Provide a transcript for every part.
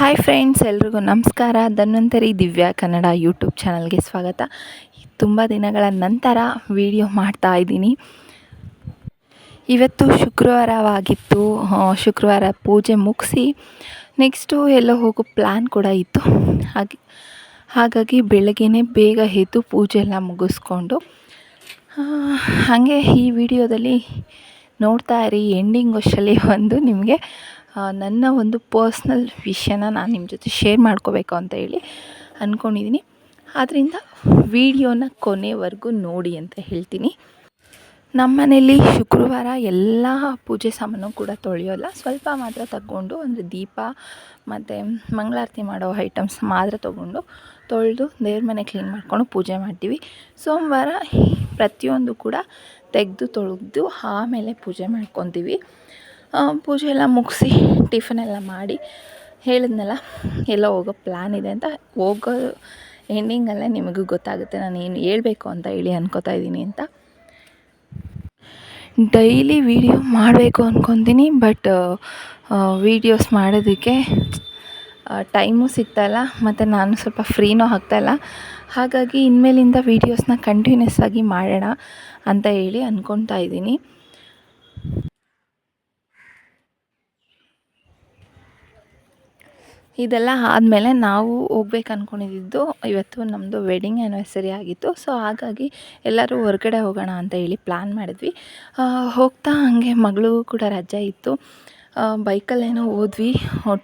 Hi friends ಎಲ್ರಿಗೂ ನಮಸ್ಕಾರ. Dhanvantari Divya Kannada YouTube ಚಾನಲ್ಗೆ ಸ್ವಾಗತ. ತುಂಬ ದಿನಗಳ ನಂತರ ವಿಡಿಯೋ ಮಾಡ್ತಾ ಇದ್ದೀನಿ. ಇವತ್ತು ಶುಕ್ರವಾರವಾಗಿತ್ತು. ಶುಕ್ರವಾರ ಪೂಜೆ ಮುಗಿಸಿ ನೆಕ್ಸ್ಟು ಎಲ್ಲೋ ಹೋಗೋ ಪ್ಲ್ಯಾನ್ ಕೂಡ ಇತ್ತು. ಹಾಗೆ, ಹಾಗಾಗಿ ಬೆಳಗ್ಗೆನೇ ಬೇಗ ಎದ್ದು ಪೂಜೆ ಎಲ್ಲ ಮುಗಿಸ್ಕೊಂಡು ಹಾಗೆ ಈ ವಿಡಿಯೋದಲ್ಲಿ ನೋಡ್ತಾ ಇರಿ ಎಂಡಿಂಗ್ ವರ್ಷಲ್ಲಿ ಒಂದು ನಿಮಗೆ ನನ್ನ ಒಂದು ಪರ್ಸ್ನಲ್ ವಿಷಯನ ನಾನು ನಿಮ್ಮ ಜೊತೆ ಶೇರ್ ಮಾಡ್ಕೋಬೇಕು ಅಂತ ಹೇಳಿ ಅಂದ್ಕೊಂಡಿದ್ದೀನಿ ಆದ್ದರಿಂದ ವಿಡಿಯೋನ ಕೊನೆವರೆಗೂ ನೋಡಿ ಅಂತ ಹೇಳ್ತೀನಿ. ನಮ್ಮ ಮನೇಲಿ ಶುಕ್ರವಾರ ಎಲ್ಲ ಪೂಜೆ ಸಾಮಾನು ಕೂಡ ತೊಳೆಯೋಲ್ಲ. ಸ್ವಲ್ಪ ಮಾತ್ರ ತಗೊಂಡು ಅಂದರೆ ದೀಪ ಮತ್ತು ಮಂಗಳಾರತಿ ಮಾಡೋ ಐಟಮ್ಸ್ ಮಾತ್ರ ತೊಗೊಂಡು ತೊಳೆದು ದೇವ್ರ ಮನೆ ಕ್ಲೀನ್ ಮಾಡ್ಕೊಂಡು ಪೂಜೆ ಮಾಡ್ತೀವಿ. ಸೋಮವಾರ ಪ್ರತಿಯೊಂದು ಕೂಡ ತೆಗೆದು ತೊಳೆದು ಆಮೇಲೆ ಪೂಜೆ ಮಾಡ್ಕೊತೀವಿ. ಪೂಜೆ ಎಲ್ಲ ಮುಗಿಸಿ ಟಿಫನ್ ಎಲ್ಲ ಮಾಡಿ ಹೇಳಿದ್ನಲ್ಲ, ಎಲ್ಲ ಹೋಗೋ ಪ್ಲ್ಯಾನ್ ಇದೆ ಅಂತ. ಹೋಗೋ ಎಂಡಿಂಗಲ್ಲೇ ನಿಮಗೂ ಗೊತ್ತಾಗುತ್ತೆ, ನಾನು ಏನು ಹೇಳಬೇಕು ಅಂತ ಹೇಳಿ ಅನ್ಕೋತಾ ಇದ್ದೀನಿ ಅಂತ. ಡೈಲಿ ವೀಡಿಯೋ ಮಾಡಬೇಕು ಅಂದ್ಕೊತೀನಿ ಬಟ್ ವೀಡಿಯೋಸ್ ಮಾಡೋದಕ್ಕೆ ಟೈಮು ಸಿಗ್ತಾಯಿಲ್ಲ ಮತ್ತು ನಾನು ಸ್ವಲ್ಪ ಫ್ರೀನೂ ಆಗ್ತಾಯಿಲ್ಲ ಹಾಗಾಗಿ ಇನ್ಮೇಲಿಂದ ವೀಡಿಯೋಸ್ನ ಕಂಟಿನ್ಯೂಸ್ ಆಗಿ ಮಾಡೋಣ ಅಂತ ಹೇಳಿ ಅಂದ್ಕೊತಾ ಇದ್ದೀನಿ. ಇದೆಲ್ಲ ಆದಮೇಲೆ ನಾವು ಹೋಗ್ಬೇಕು ಅಂದ್ಕೊಂಡಿದ್ದು ಇವತ್ತು ನಮ್ಮದು ವೆಡ್ಡಿಂಗ್ ಆ್ಯನಿವರ್ಸರಿ ಆಗಿತ್ತು. ಸೊ ಹಾಗಾಗಿ ಎಲ್ಲರೂ ಹೊರಗಡೆ ಹೋಗೋಣ ಅಂತ ಹೇಳಿ ಪ್ಲ್ಯಾನ್ ಮಾಡಿದ್ವಿ. ಹೋಗ್ತಾ ಹಾಗೆ ಮಗಳು ಕೂಡ ರಜೆ ಇತ್ತು. ಬೈಕಲ್ಲೇನೋ ಹೋದ್ವಿ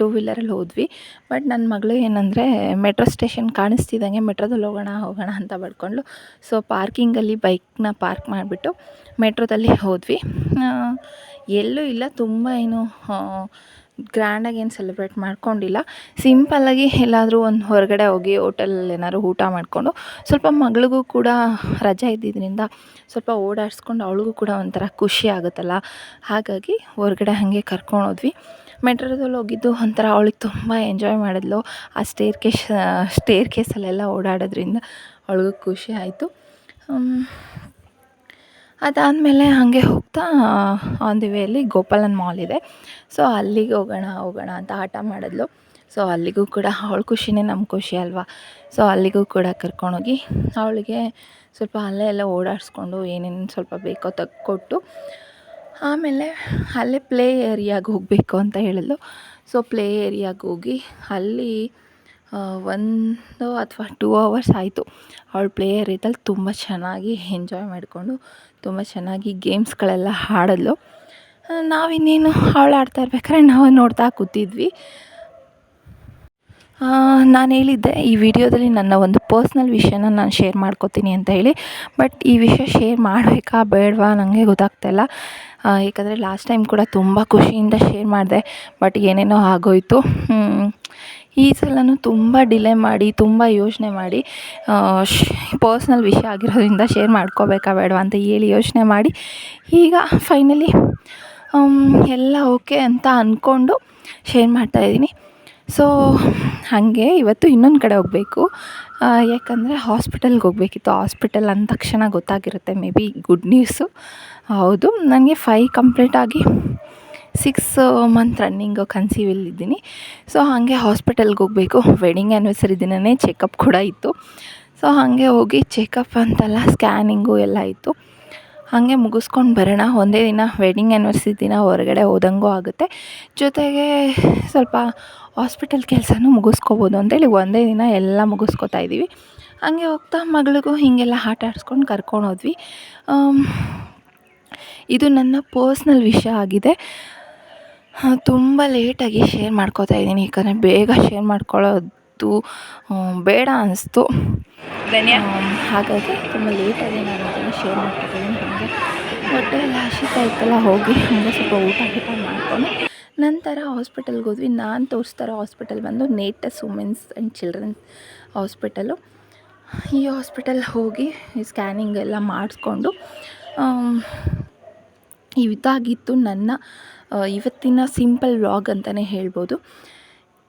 ಟೂ ವೀಲರಲ್ಲಿ ಹೋದ್ವಿ. ಬಟ್ ನನ್ನ ಮಗಳು ಏನಂದರೆ ಮೆಟ್ರೋ ಸ್ಟೇಷನ್ ಕಾಣಿಸ್ತಿದ್ದಂಗೆ ಮೆಟ್ರೋದಲ್ಲಿ ಹೋಗೋಣ ಹೋಗೋಣ ಅಂತ ಬಡ್ಕೊಂಡ್ಳು. ಸೊ ಪಾರ್ಕಿಂಗಲ್ಲಿ ಬೈಕ್ನ ಪಾರ್ಕ್ ಮಾಡಿಬಿಟ್ಟು ಮೆಟ್ರೋದಲ್ಲಿ ಹೋದ್ವಿ. ಎಲ್ಲೂ ಇಲ್ಲ, ತುಂಬ ಏನು ಗ್ರ್ಯಾಂಡಾಗಿ ಏನು ಸೆಲೆಬ್ರೇಟ್ ಮಾಡ್ಕೊಂಡಿಲ್ಲ. ಸಿಂಪಲ್ಲಾಗಿ ಎಲ್ಲಾದರೂ ಒಂದು ಹೊರಗಡೆ ಹೋಗಿ ಹೋಟೆಲಲ್ಲಿ ಏನಾದ್ರು ಊಟ ಮಾಡಿಕೊಂಡು, ಸ್ವಲ್ಪ ಮಗಳಿಗೂ ಕೂಡ ರಜೆ ಇದ್ದಿದ್ದರಿಂದ ಸ್ವಲ್ಪ ಓಡಾಡಿಸ್ಕೊಂಡು ಅವಳಿಗೂ ಕೂಡ ಒಂಥರ ಖುಷಿ ಆಗುತ್ತಲ್ಲ. ಹಾಗಾಗಿ ಹೊರಗಡೆ ಹಾಗೆ ಕರ್ಕೊಂಡೋದ್ವಿ ಮೆಟ್ರೋದಲ್ಲಿ ಹೋಗಿದ್ದು ಒಂಥರ ಅವಳಿಗೆ ತುಂಬ ಎಂಜಾಯ್ ಮಾಡಿದ್ಲು. ಆ ಸ್ಟೇರ್ ಕೇಸ್ ಸ್ಟೇರ್ ಕೇಸಲ್ಲೆಲ್ಲ ಓಡಾಡೋದ್ರಿಂದ ಅವಳಿಗೂ ಖುಷಿ ಆಯಿತು. ಅದಾದಮೇಲೆ ಹಾಗೆ ಹೋಗ್ತಾ ಆನ್ ದಿ ವೇಯಲ್ಲಿ ಗೋಪಾಲನ್ ಮಾಲ್ ಇದೆ. ಸೊ ಅಲ್ಲಿಗೆ ಹೋಗೋಣ ಹೋಗೋಣ ಅಂತ ಆಟ ಮಾಡಿದ್ಲು. ಸೊ ಅಲ್ಲಿಗೂ ಕೂಡ ಅವಳ ಖುಷಿನೇ ನಮ್ಮ ಖುಷಿ ಅಲ್ವಾ? ಸೊ ಅಲ್ಲಿಗೂ ಕೂಡ ಕರ್ಕೊಂಡೋಗಿ ಅವಳಿಗೆ ಸ್ವಲ್ಪ ಅಲ್ಲೇ ಎಲ್ಲ ಓಡಾಡಿಸ್ಕೊಂಡು ಏನೇನು ಸ್ವಲ್ಪ ಬೇಕೋ ತಗೊಟ್ಟು ಆಮೇಲೆ ಅಲ್ಲೇ ಪ್ಲೇ ಏರಿಯಾಗೆ ಹೋಗಬೇಕು ಅಂತ ಹೇಳಿದ್ಲು. ಸೊ ಪ್ಲೇ ಏರಿಯಾಗೆ ಹೋಗಿ ಅಲ್ಲಿ ಒಂದು ಅಥವಾ ಟೂ ಅವರ್ಸ್ ಆಯಿತು. ಅವಳು ಪ್ಲೇಯರ್ ಇದ್ದಲ್ಲಿ ತುಂಬ ಚೆನ್ನಾಗಿ ಎಂಜಾಯ್ ಮಾಡಿಕೊಂಡು ತುಂಬ ಚೆನ್ನಾಗಿ ಗೇಮ್ಸ್ಗಳೆಲ್ಲ ಆಡಿದ್ಲು ಆ, ನಾವಿನ್ನೇನು ಅವಳು ಆಡ್ತಾ ಇರ್ಬೇಕಾದ್ರೆ ನಾವು ನೋಡ್ತಾ ಕೂತಿದ್ವಿ. ನಾನು ಹೇಳಿದ್ದೆ ಈ ವಿಡಿಯೋದಲ್ಲಿ ನನ್ನ ಒಂದು ಪರ್ಸ್ನಲ್ ವಿಷಯನ ನಾನು ಶೇರ್ ಮಾಡ್ಕೋತೀನಿ ಅಂತ ಹೇಳಿ. ಬಟ್ ಈ ವಿಷಯ ಶೇರ್ ಮಾಡಬೇಕಾ ಬೇಡವಾ ನನಗೆ ಗೊತ್ತಾಗ್ತಾಯಿಲ್ಲ ಏಕೆಂದರೆ ಲಾಸ್ಟ್ ಟೈಮ್ ಕೂಡ ತುಂಬ ಖುಷಿಯಿಂದ ಶೇರ್ ಮಾಡಿದೆ ಬಟ್ ಏನೇನೋ ಆಗೋಯ್ತು. ಈ ಸಲನೂ ತುಂಬ ಡಿಲೇ ಮಾಡಿ, ತುಂಬ ಯೋಚನೆ ಮಾಡಿ ಪರ್ಸ್ನಲ್ ವಿಷಯ ಆಗಿರೋದ್ರಿಂದ ಶೇರ್ ಮಾಡ್ಕೋಬೇಕಾ ಬೇಡವಾ ಅಂತ ಹೇಳಿ ಯೋಚನೆ ಮಾಡಿ. ಈಗ ಫೈನಲಿ ಎಲ್ಲ ಓಕೆ ಅಂತ ಅಂದ್ಕೊಂಡು ಶೇರ್ ಮಾಡ್ತಾಯಿದ್ದೀನಿ ಸೊ ಹಾಗೆ ಇವತ್ತು ಇನ್ನೊಂದು ಕಡೆ ಹೋಗಬೇಕು. ಯಾಕಂದರೆ ಹಾಸ್ಪಿಟಲ್ಗೆ ಹೋಗಬೇಕಿತ್ತು. ಹಾಸ್ಪಿಟಲ್ ಅಂದ ತಕ್ಷಣ ಗೊತ್ತಾಗಿರುತ್ತೆ ಮೇ ಬಿ ಗುಡ್ ನ್ಯೂಸು ಹೌದು ನನಗೆ ಫೈ ಕಂಪ್ಲೀಟ್ ಆಗಿ ಸಿಕ್ಸ್ ಮಂತ್ ರನ್ನಿಂಗ್ ಕನ್ಸೀವಲ್ಲಿದ್ದೀನಿ ಸೊ ಹಾಗೆ ಹಾಸ್ಪಿಟಲ್ಗೆ ಹೋಗಬೇಕು. ವೆಡ್ಡಿಂಗ್ ಆ್ಯನಿವರ್ಸರಿ ದಿನವೇ ಚೆಕಪ್ ಕೂಡ ಇತ್ತು. ಸೊ ಹಾಗೆ ಹೋಗಿ ಚೆಕಪ್ ಅಂತೆಲ್ಲ ಸ್ಕ್ಯಾನಿಂಗು ಎಲ್ಲ ಇತ್ತು. ಹಾಗೆ ಮುಗಿಸ್ಕೊಂಡು ಬರೋಣ. ಒಂದೇ ದಿನ ವೆಡ್ಡಿಂಗ್ ಆ್ಯನಿವರ್ಸರಿ ದಿನ ಹೊರಗಡೆ ಹೋದಂಗೂ ಆಗುತ್ತೆ. ಜೊತೆಗೆ ಸ್ವಲ್ಪ ಹಾಸ್ಪಿಟಲ್ ಕೆಲಸನೂ ಮುಗಿಸ್ಕೋಬೋದು ಅಂತೇಳಿ ಒಂದೇ ದಿನ ಎಲ್ಲ ಮುಗಿಸ್ಕೊತಾ ಇದ್ದೀವಿ. ಹಾಗೆ ಹೋಗ್ತಾ ಮಗಳಿಗೂ ಹೀಗೆಲ್ಲ ಆಟ ಆಡಿಸ್ಕೊಂಡು ಕರ್ಕೊಂಡು ಹೋದ್ವಿ. ಇದು ನನ್ನ ಪರ್ಸ್ನಲ್ ವಿಷಯ ಆಗಿದೆ. ತುಂಬ ಲೇಟಾಗಿ ಶೇರ್ ಮಾಡ್ಕೋತಾ ಇದ್ದೀನಿ. ಯಾಕಂದರೆ ಬೇಗ ಶೇರ್ ಮಾಡ್ಕೊಳ್ಳೋದು ಬೇಡ ಅನ್ನಿಸ್ತು ಹಾಗಾಗಿ ತುಂಬ ಲೇಟಾಗಿ ನಾನು ಅದನ್ನು ಶೇರ್ ಮಾಡ್ಕೊತಿದ್ದೀನಿ ಹಾಗೆ ಹೊಟ್ಟೆ ಎಲ್ಲ ಹಸಿತಾ ಇತ್ತಲ್ಲ ಹೋಗಿ ಹಾಗೆ ಸ್ವಲ್ಪ ಊಟ ಗೀಟ ಮಾಡ್ಕೊಂಡು ನಂತರ ಹಾಸ್ಪಿಟಲ್ಗೆ ಹೋದ್ವಿ. ನಾನು ತೋರಿಸ್ತಾರೋ ಹಾಸ್ಪಿಟಲ್ ಬಂದು ನೇಟಸ್ ವುಮೆನ್ಸ್ ಆ್ಯಂಡ್ ಚಿಲ್ಡ್ರನ್ಸ್ ಹಾಸ್ಪಿಟಲು ಈ ಹಾಸ್ಪಿಟಲ್ ಹೋಗಿ ಸ್ಕ್ಯಾನಿಂಗ್ ಎಲ್ಲ ಮಾಡಿಸ್ಕೊಂಡು ಇದಾಗಿತ್ತು ನನ್ನ ಇವತ್ತಿನ ಸಿಂಪಲ್ ವ್ಲಾಗ್ ಅಂತಲೇ ಹೇಳ್ಬೋದು.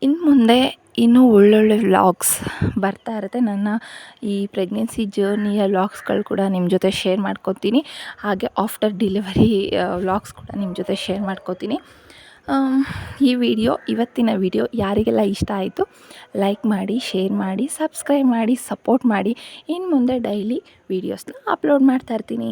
ಇನ್ನು ಮುಂದೆ ಇನ್ನೂ ಒಳ್ಳೊಳ್ಳೆ ವ್ಲಾಗ್ಸ್ ಬರ್ತಾ ಇರುತ್ತೆ. ನನ್ನ ಈ ಪ್ರೆಗ್ನೆನ್ಸಿ ಜರ್ನಿಯ ವ್ಲಾಗ್ಸ್ಗಳು ಕೂಡ ನಿಮ್ಮ ಜೊತೆ ಶೇರ್ ಮಾಡ್ಕೊತೀನಿ. ಹಾಗೆ ಆಫ್ಟರ್ ಡಿಲಿವರಿ ವ್ಲಾಗ್ಸ್ ಕೂಡ ನಿಮ್ಮ ಜೊತೆ ಶೇರ್ ಮಾಡ್ಕೊತೀನಿ. ಈ ವಿಡಿಯೋ ಇವತ್ತಿನ ವಿಡಿಯೋ ಯಾರಿಗೆಲ್ಲ ಇಷ್ಟ ಆಯಿತು ಲೈಕ್ ಮಾಡಿ ಶೇರ್ ಮಾಡಿ ಸಬ್ಸ್ಕ್ರೈಬ್ ಮಾಡಿ ಸಪೋರ್ಟ್ ಮಾಡಿ ಇನ್ನು ಮುಂದೆ ಡೈಲಿ ವೀಡಿಯೋಸ್ನ ಅಪ್ಲೋಡ್ ಮಾಡ್ತಾ ಇರ್ತೀನಿ.